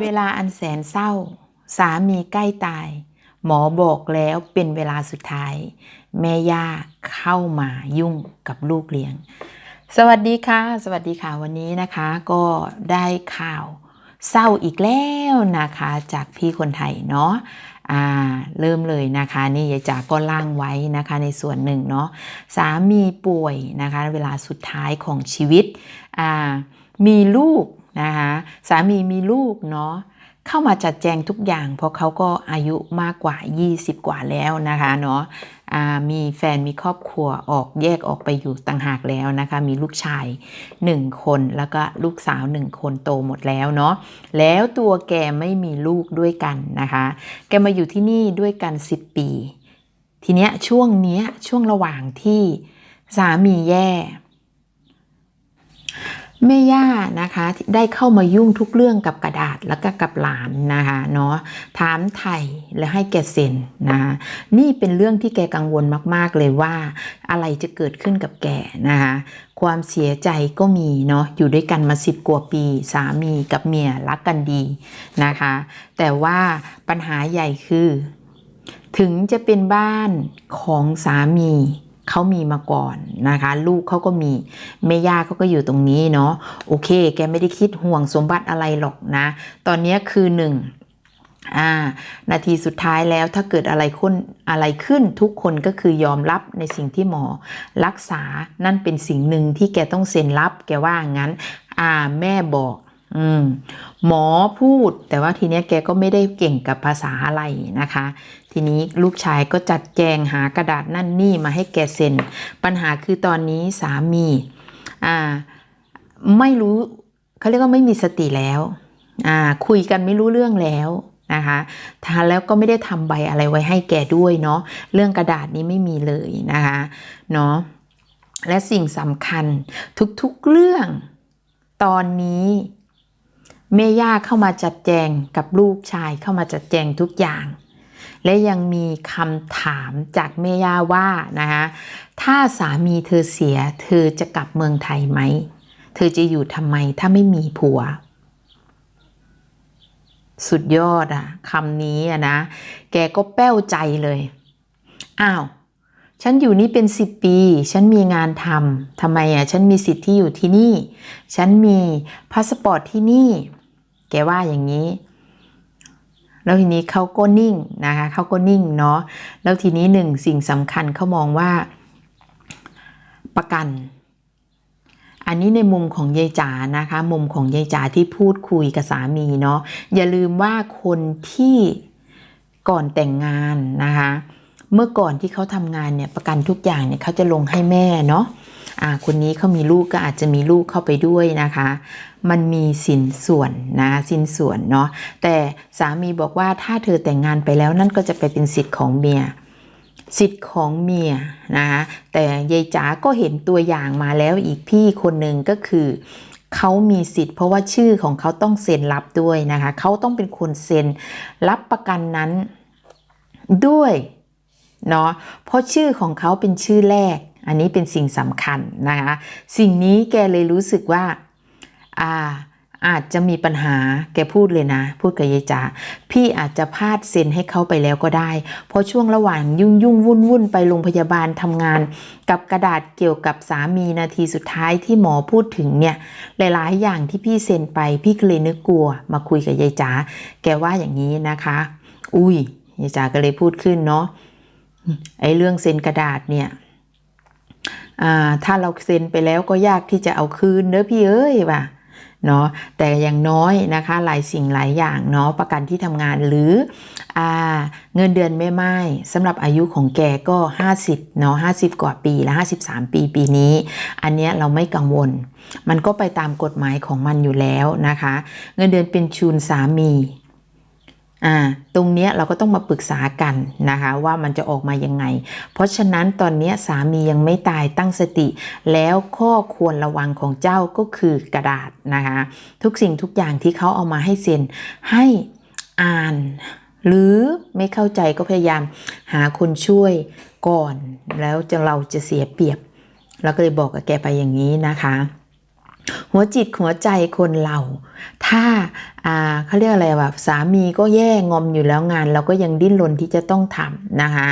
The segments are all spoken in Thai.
เวลาอันแสนเศร้า สามีใกล้ตาย หมอบอกแล้วเป็นเวลาสุดท้าย แม่ย่าเข้ามายุ่งกับลูกเลี้ยง สวัสดีค่ะ สวัสดีค่ะวันนี้นะคะ ก็ได้ข่าวเศร้าอีกแล้วนะคะ จากพี่คนไทยเนาะอ่าเริ่มเลยนะคะนี่ยายจ๋าก็ล่างไว้นะคะในส่วนหนึ่งเนาะสามีป่วยนะคะ เวลาสุดท้ายของชีวิตอ่ามีลูก นะคะสามีมีลูกเนาะเข้ามาจัดแจงทุกอย่าง เพราะเขาก็อายุมากกว่า 20 กว่าแล้วนะคะเนาะมีแฟนมีครอบครัวออกแยกออกไปอยู่ต่างหากแล้วนะคะ มีลูกชาย 1 คนแล้วก็ลูกสาว 1 คนโตหมดแล้วเนาะแล้วตัวแกไม่มีลูกด้วยกันนะคะ แกมาอยู่ที่นี่ด้วยกัน 10 ปี ทีเนี้ยช่วงเนี้ยช่วงระหว่างที่สามีแย่ แม่ย่านะคะได้เข้ามายุ่งทุกเรื่องกับกระดาษแล้วก็กับหลานนะคะเนาะถามไถ่และให้แกเซ็นนะคะนี่เป็นเรื่องที่แกกังวลมาก ๆ เลยว่า อะไรจะเกิดขึ้นกับแกนะคะความเสียใจก็มีเนาะอยู่ด้วยกันมาสิบกว่าปี สามีกับเมียรักกันดีนะคะ แต่ว่าปัญหาใหญ่คือ ถึงจะเป็นบ้านของสามี เขามีมาก่อนนะคะ ลูกเขาก็มีแม่ย่าเขาก็อยู่ตรงนี้เนาะโอเค แกไม่ได้คิดห่วงสมบัติอะไรหรอกนะ ตอนนี้คือหนึ่งอ่านาทีสุดท้ายแล้วถ้าเกิดอะไรขึ้นอะไรขึ้นทุกคนก็คือยอมรับในสิ่งที่หมอรักษานั่นเป็นสิ่งหนึ่งที่แกต้องเซ็นรับ แกว่างั้น อ่าแม่บอกอืมหมอพูดแต่ว่าทีเนี้ยแกก็ไม่ได้เก่งกับภาษาอะไรนะคะ ทีนี้ลูกชายก็จัดแจงหากระดาษนั่นนี่มาให้แกเซ็น ปัญหาคือตอนนี้สามีอ่าไม่รู้เขาเรียกว่าไม่มีสติแล้วอ่าคุยกันไม่รู้เรื่องแล้วนะคะทานแล้วก็ไม่ได้ทำใบอะไรไว้ให้แกด้วยเนาะเรื่องกระดาษนี้ไม่มีเลยนะคะเนาะและสิ่งสำคัญทุกๆเรื่องตอนนี้แม่ย่าเข้ามาจัดแจงกับลูกชายเข้ามาจัดแจงทุกอย่าง และยังมีคำถามจากแม่ย่าว่านะคะถ้าสามีเธอเสีย เธอจะกลับเมืองไทยไหม เธอจะอยู่ทำไมถ้าไม่มีผัว สุดยอดอะคำนี้อะนะ แกก็แป้วใจเลย อ้าว ฉันอยู่นี่เป็นสิบปี ฉันมีงานทำทำไมอะฉันมีสิทธิ์ที่อยู่ที่นี่ ฉันมีพาสปอร์ตที่นี่ แกว่าอย่างนี้ แล้วทีนี้เขาก็นิ่งนะคะเขาก็นิ่งเนาะแล้วทีนี้หนึ่งสิ่งสำคัญเขามองว่าประกัน อันนี้ในมุมของยายจ๋านะคะ มุมของยายจ๋าที่พูดคุยกับสามีเนาะอย่าลืมว่าคนที่ก่อนแต่งงานนะคะ เมื่อก่อนที่เขาทำงานเนี่ยประกันทุกอย่างเนี่ยเขาจะลงให้แม่เนาะ คนนี้เขามีลูกก็อาจจะมีลูกเข้าไปด้วยนะคะ มันมีสินส่วนนะสินส่วนเนาะแต่สามีบอกว่าถ้าเธอแต่งงานไปแล้วนั่นก็จะไปเป็นสิทธิ์ของเมียสิทธิ์ของเมียนะคะแต่ยายจ๋าก็เห็นตัวอย่างมาแล้วอีกพี่คนหนึ่งก็คือเขามีสิทธิ์เพราะว่าชื่อของเขาต้องเซ็นรับด้วยนะคะเขาต้องเป็นคนเซ็นรับประกันนั้นด้วยเนาะเพราะชื่อของเขาเป็นชื่อแรก อันนี้เป็นสิ่งสำคัญนะคะสิ่งนี้แกเลยรู้สึกว่าอ่าอาจจะมีปัญหาแกพูดเลยนะ พูดกับยายจ๋าพี่อาจจะพลาดเซ็นให้เขาไปแล้วก็ได้ เพราะช่วงระหว่างยุ่งยุ่งวุ่นวุ่นไปโรงพยาบาลทำงาน กับกระดาษเกี่ยวกับสามีนาทีสุดท้ายที่หมอพูดถึงเนี่ย หลายๆ อย่างที่พี่เซ็นไปพี่ก็เลยนึกกลัว มาคุยกับยายจ๋าแกว่าอย่างนี้นะคะ อุ้ยยายจ๋าก็เลยพูดขึ้นเนาะไอ้เรื่องเซ็นกระดาษเนี่ย อ่าถ้าเราเซ็นไปแล้วก็ยากที่จะเอาคืนเด้อพี่เอ้ยว่ะเนาะแต่อย่างน้อยนะคะหลายสิ่งหลายอย่างเนาะประกันที่ทำงานหรืออเงินเดือนแม่ไม้สำหรับอายุของแกก็ 50เนาะ50 กว่าปีและ53 ปีปีนี้ อันเนี้ยเราไม่กังวล มันก็ไปตามกฎหมายของมันอยู่แล้วนะคะ เงินเดือนเป็นชูนสามี อ่าตรงเนี้ยเราก็ต้องมาปรึกษากันนะคะว่ามันจะออกมายังไง เพราะฉะนั้นตอนเนี้ยสามียังไม่ตายตั้งสติ แล้วข้อควรระวังของเจ้าก็คือกระดาษนะคะทุกสิ่งทุกอย่างที่เขาเอามาให้เซ็นให้อ่าน หรือไม่เข้าใจก็พยายามหาคนช่วยก่อน แล้วจะเราจะเสียเปรียบเราก็เลยบอกกับแกไปอย่างนี้นะคะ หัวจิตหัวใจคนเรา ถ้าอ่าเขาเรียกอะไรแบบสามีก็แย่งอมอยู่แล้วงาน เราก็ยังดิ้นรนที่จะต้องทำนะคะ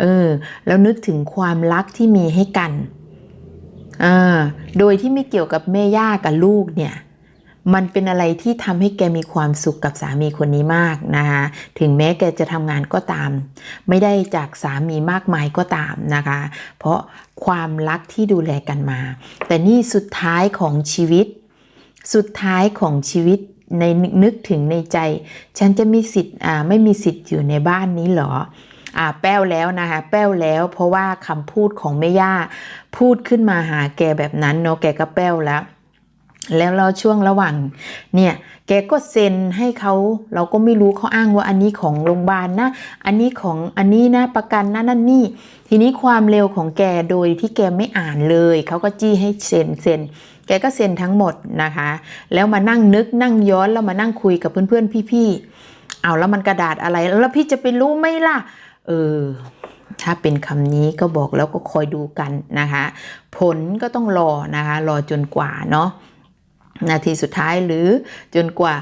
เออแล้วนึกถึงความรักที่มีให้กันอ่าโดยที่ไม่เกี่ยวกับแม่ย่ากับลูกเนี่ย มันเป็นอะไรที่ทำให้แกมีความสุขกับสามีคนนี้มากนะคะถึงแม้แกจะทำงานก็ตาม ไม่ได้จากสามีมากมายก็ตามนะคะ เพราะความรักที่ดูแลกันมา แต่นี่สุดท้ายของชีวิต สุดท้ายของชีวิตในนึกถึงในใจ ฉันจะมีสิทธิ์อ่าไม่มีสิทธิ์อยู่ในบ้านนี้เหรออ่าแป้วแล้วนะคะแป้วแล้ว เพราะว่าคำพูดของแม่ย่าพูดขึ้นมาหาแกแบบนั้นเนาะแกก็แป้วแล้ว แล้วเราช่วงระหว่างเนี่ยแกก็เซ็นให้เขาเราก็ไม่รู้เขาอ้างว่าอันนี้ของโรงพยาบาลนะ อันนี้ของอันนี้นะประกันนะนั่นนี่ ทีนี้ความเร็วของแกโดยที่แกไม่อ่านเลยเขาก็จี้ให้เซ็นเซ็นแกก็เซ็นทั้งหมดนะคะ แล้วมานั่งนึกนั่งย้อนแล้วมานั่งคุยกับเพื่อนๆพี่ๆเอาแล้วมันกระดาษอะไรแล้วพี่จะไปรู้ไหมล่ะ เออถ้าเป็นคำนี้ก็บอกแล้วก็คอยดูกันนะคะ ผลก็ต้องรอนะคะ รอจนกว่าเนาะ นาทีสุดท้ายหรือจนกว่า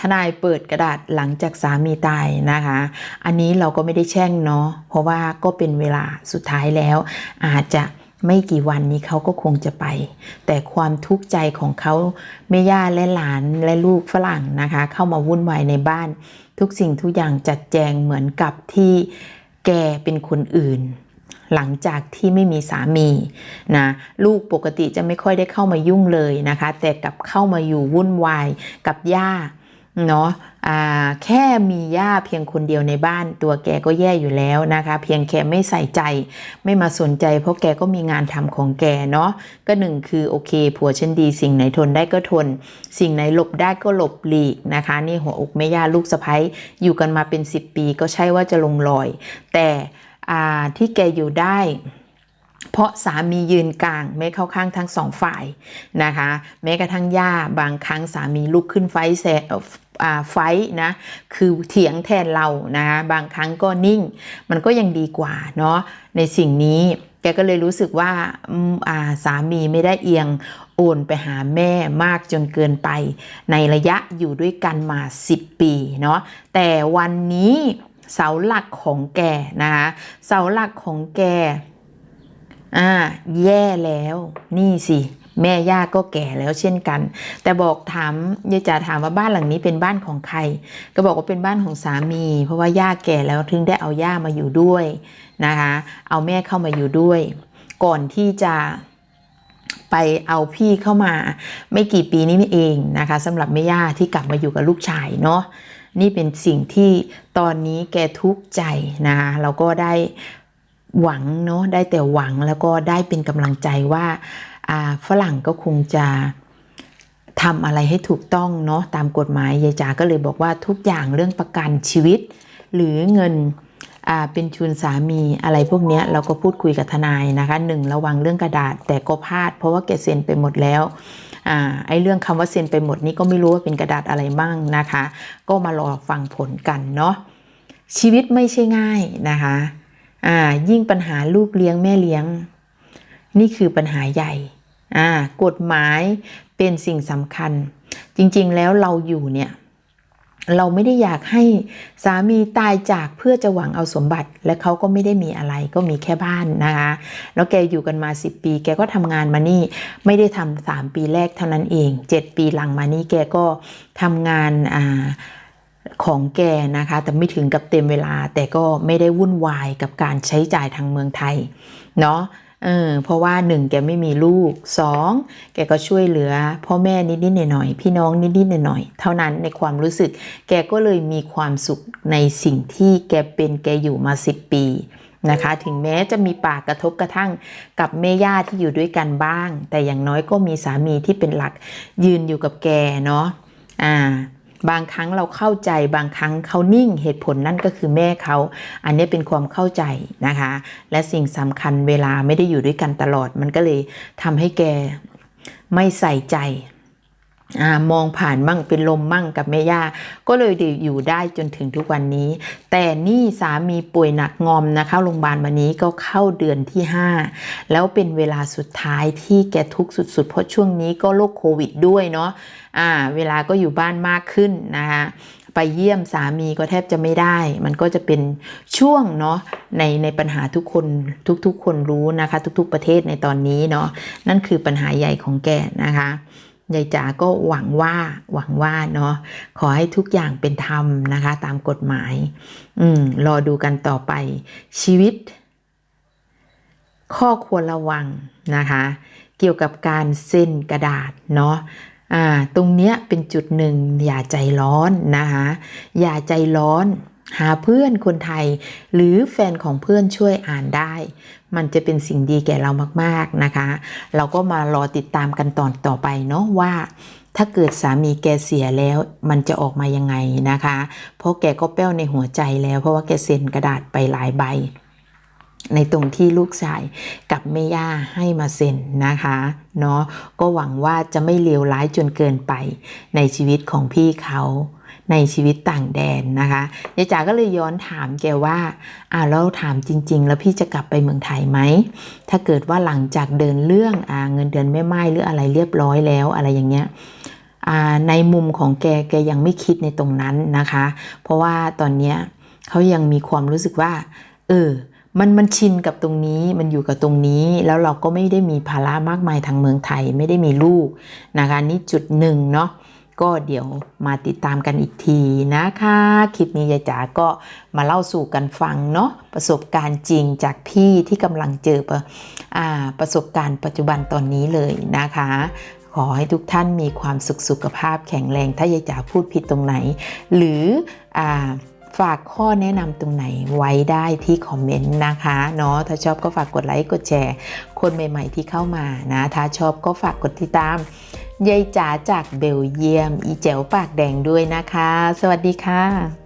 ทนายเปิดกระดาษหลังจากสามีตายนะคะ อันนี้เราก็ไม่ได้แช่งเนาะเพราะว่าก็เป็นเวลาสุดท้ายแล้ว อาจจะไม่กี่วันนี้เขาก็คงจะไป แต่ความทุกข์ใจของเขาแม่ย่าและหลานและลูกฝรั่งนะคะ เข้ามาวุ่นวายในบ้าน ทุกสิ่งทุกอย่างจัดแจงเหมือนกับที่แกเป็นคนอื่น หลังจากที่ไม่มีสามีนะลูกปกติจะไม่ค่อยได้เข้ามายุ่งเลยนะคะ แต่กลับเข้ามาอยู่วุ่นวายกับย่าเนาะแค่มีย่าเพียงคนเดียวในบ้าน ตัวแกก็แย่อยู่แล้วนะคะ เพียงแค่ไม่ใส่ใจ ไม่มาสนใจ เพราะแกก็มีงานทำของแกเนาะก็หนึ่งคือโอเค ผัวฉันดีสิ่งไหนทนได้ก็ทน สิ่งไหนหลบได้ก็หลบหลีกนะคะ นี่หัวอกแม่ย่าลูกสะพ้ยอยู่กันมาเป็น 10 ปีก็ใช่ว่าจะลงรอย แต่ ที่แกอยู่ได้ เพราะสามียืนกลางไม่เข้าข้างทั้งสองฝ่ายนะคะ แม้กระทั่งย่าบางครั้งสามีลุกขึ้นไฟแซเอ่ออ่าไฟนะคือเถียงแทนเรานะคะบางครั้งก็นิ่ง มันก็ยังดีกว่าเนาะในสิ่งนี้แกก็เลยรู้สึกว่าอืมอ่าสามีไม่ได้เอียงโอนไปหาแม่มากจนเกินไป ในระยะอยู่ด้วยกันมา 10 ปีเนาะแต่วันนี้ เสาหลักของแกนะคะเสาหลักของแกอ่าแย่แล้วนี่สิแม่ย่าก็แก่แล้วเช่นกัน แต่บอกถามยายจ๋าถามว่าบ้านหลังนี้เป็นบ้านของใคร ก็บอกว่าเป็นบ้านของสามี เพราะว่าย่าแก่แล้วถึงได้เอาย่ามาอยู่ด้วยนะคะ เอาแม่เข้ามาอยู่ด้วย ก่อนที่จะไปเอาพี่เข้ามาไม่กี่ปีนี้เองนะคะสำหรับแม่ย่าที่กลับมาอยู่กับลูกชายเนาะ นี่เป็นสิ่งที่ตอนนี้แกทุกข์ใจนะคะเราก็ได้หวังเนาะได้แต่หวังแล้วก็ได้เป็นกำลังใจว่าฝรั่งก็คงจะทำอะไรให้ถูกต้องเนาะตามกฎหมายยายจ๋าก็เลยบอกว่าทุกอย่างเรื่องประกันชีวิต หรือเงินเป็นชุนสามีอะไรพวกนี้เราก็พูดคุยกับทนายนะคะหนึ่งระวังเรื่องกระดาษแต่ก็พลาด เพราะว่าแกเซ็นไปหมดแล้ว อ่าไอ้เรื่องคำว่าเซ็นไปหมดนี้ก็ไม่รู้ว่าเป็นกระดาษอะไรบ้างนะคะ ก็มารอฟังผลกันเนาะชีวิตไม่ใช่ง่ายนะคะอ่ายิ่งปัญหาลูกเลี้ยงแม่เลี้ยง นี่คือปัญหาใหญ่อ่ากฎหมายเป็นสิ่งสำคัญ จริงๆแล้วเราอยู่เนี่ย เราไม่ได้อยากให้สามีตายจากเพื่อจะหวังเอาสมบัติ และเขาก็ไม่ได้มีอะไรก็มีแค่บ้านนะคะแล้วแกอยู่กันมา 10 ปี แกก็ทำงานมานี่ไม่ได้ทำสามปีแรกเท่านั้นเอง 7 ปีหลังมานี่แกก็ทำงานอ่าของแกนะคะแต่ไม่ถึงกับเต็มเวลา แต่ก็ไม่ได้วุ่นวายกับการใช้จ่ายทางเมืองไทยเนาะ เออเพราะว่าหนึ่งแกไม่มีลูกสองแกก็ช่วยเหลือพ่อแม่นิดๆหน่อยๆพี่น้องนิดๆหน่อยๆเท่านั้นในความรู้สึก แกก็เลยมีความสุขในสิ่งที่แกเป็นแกอยู่มา10ปีนะคะถึงแม้จะมีปากกระทบกระทั่งกับแม่ย่าที่อยู่ด้วยกันบ้าง แต่อย่างน้อยก็มีสามีที่เป็นหลักยืนอยู่กับแกเนาะอ่า บางครั้งเราเข้าใจบางครั้งเขานิ่งเหตุผลนั่นก็คือแม่เขา อันนี้เป็นความเข้าใจนะคะ และสิ่งสำคัญเวลาไม่ได้อยู่ด้วยกันตลอด มันก็เลยทำให้แกไม่ใส่ใจ มองผ่านมั่งเป็นลมมั่งกับแม่ย่าก็เลยอยู่ได้จนถึงทุกวันนี้ แต่นี่สามีป่วยหนักงอมนะเข้าโรงพยาบาลวันนี้ก็เข้าเดือนที่ 5 แล้วเป็นเวลาสุดท้ายที่แกทุกข์สุดๆ เพราะช่วงนี้ก็โรคโควิดด้วยเนาะอ่า เวลาก็อยู่บ้านมากขึ้นนะคะไปเยี่ยมสามีก็แทบจะไม่ได้ มันก็จะเป็นช่วงเนาะในในปัญหาทุกคนทุกๆ คนรู้นะคะ ทุกๆประเทศในตอนนี้เนาะนั่นคือปัญหาใหญ่ของแกนะคะ ยายจ๋าก็หวังว่าหวังว่าเนาะขอให้ทุกอย่างเป็นธรรมนะคะ ตามกฎหมาย อืมรอดูกันต่อไปชีวิต ข้อควรระวังนะคะ เกี่ยวกับการเซ็นกระดาษเนาะอ่าตรงเนี้ยเป็นจุดหนึ่งอย่าใจร้อนนะคะอย่าใจร้อนหาเพื่อนคนไทย หรือแฟนของเพื่อนช่วยอ่านได้ มันจะเป็นสิ่งดีแก่เรามากๆนะคะ เราก็มารอติดตามกันตอนต่อไปเนาะว่า ถ้าเกิดสามีแกเสียแล้วมันจะออกมายังไงนะคะ เพราะแกก็แป้วในหัวใจแล้ว เพราะว่าแกเซ็นกระดาษไปหลายใบ ในตรงที่ลูกชายกับแม่ย่าให้มาเซ็นนะคะเนาะก็หวังว่าจะไม่เลวร้ายจนเกินไปในชีวิตของพี่เขา ในชีวิตต่างแดนนะคะยายจ๋าก็เลยย้อนถามแกว่าอ่าแล้วถามจริง ๆ แล้วพี่จะกลับไปเมืองไทยไหม ถ้าเกิดว่าหลังจากเดินเรื่องอ่าเงินเดือนแม่ไม้หรืออะไรเรียบร้อยแล้วอะไรอย่างเงี้ยอ่าในมุมของแกแกยังไม่คิดในตรงนั้นนะคะ เพราะว่าตอนเนี้ยเขายังมีความรู้สึกว่า เออมันมันชินกับตรงนี้มันอยู่กับตรงนี้แล้วเราก็ไม่ได้มีภาระมากมายทางเมืองไทยไม่ได้มีลูกนะคะนี่จุดหนึ่งเนาะ ก็เดี๋ยวมาติดตามกันอีกทีนะคะ คลิปนี้ยายจ๋าก็มาเล่าสู่กันฟังเนาะประสบการณ์จริงจากพี่ที่กำลังเจอประอ่าประสบการณ์ปัจจุบันตอนนี้เลยนะคะ ขอให้ทุกท่านมีความสุขสุขภาพแข็งแรง ถ้ายายจ๋าพูดผิดตรงไหน หรืออฝากข้อแนะนำตรงไหนไว้ได้ที่คอมเมนต์นะคะเนาะถ้าชอบก็ฝากกดไลค์กดแชร์ คนใหม่ ๆ ที่เข้ามานะ ถ้าชอบก็ฝากกดติดตาม ยายจ๋าจากเบลเยียม อีแจ๋วปากแดงด้วยนะคะ สวัสดีค่ะ